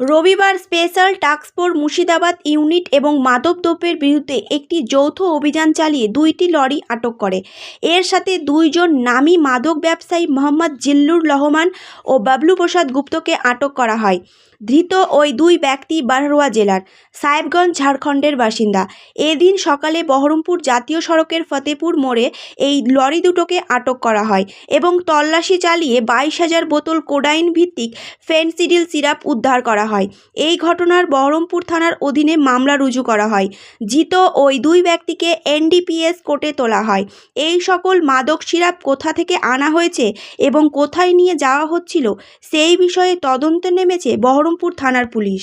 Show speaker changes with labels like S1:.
S1: রবিবার special task force Murshidabad unit এবং মাদকদ্রব্যের বিরুদ্ধে একটি যৌথ অভিযান চালিয়ে দুইটি লরি আটক করে। এর সাথে দুইজন নামী মাদক ব্যবসায়ী মোহাম্মদ জিল্লুর রহমান ও বাবলু প্রসাদ গুপ্তকে আটক করা হয়। ধৃত ওই দুই ব্যক্তি বারহাওয়া জেলার সাহেবগঞ্জ, ঝাড়খণ্ডের বাসিন্দা। এদিন সকালে বহরমপুর জাতীয় সড়কের ফতেপুর মোড়ে এই লরি দুটোকে আটক করা হয় এবং তল্লাশি চালিয়ে বাইশ হাজার বোতল কোডাইন ভিত্তিক ফেনসিডিল সিরাপ উদ্ধার করা হয়। এই ঘটনার বহরমপুর থানার অধীনে মামলা রুজু করা হয়। জিত ওই দুই ব্যক্তিকে এনডিপিএস কোর্টে তোলা হয়। এই সকল মাদক সিরাপ কোথা থেকে আনা হয়েছে এবং কোথায় নিয়ে যাওয়া হচ্ছিল, সেই বিষয়ে তদন্তে নেমেছে বহরমপুর থানার পুলিশ।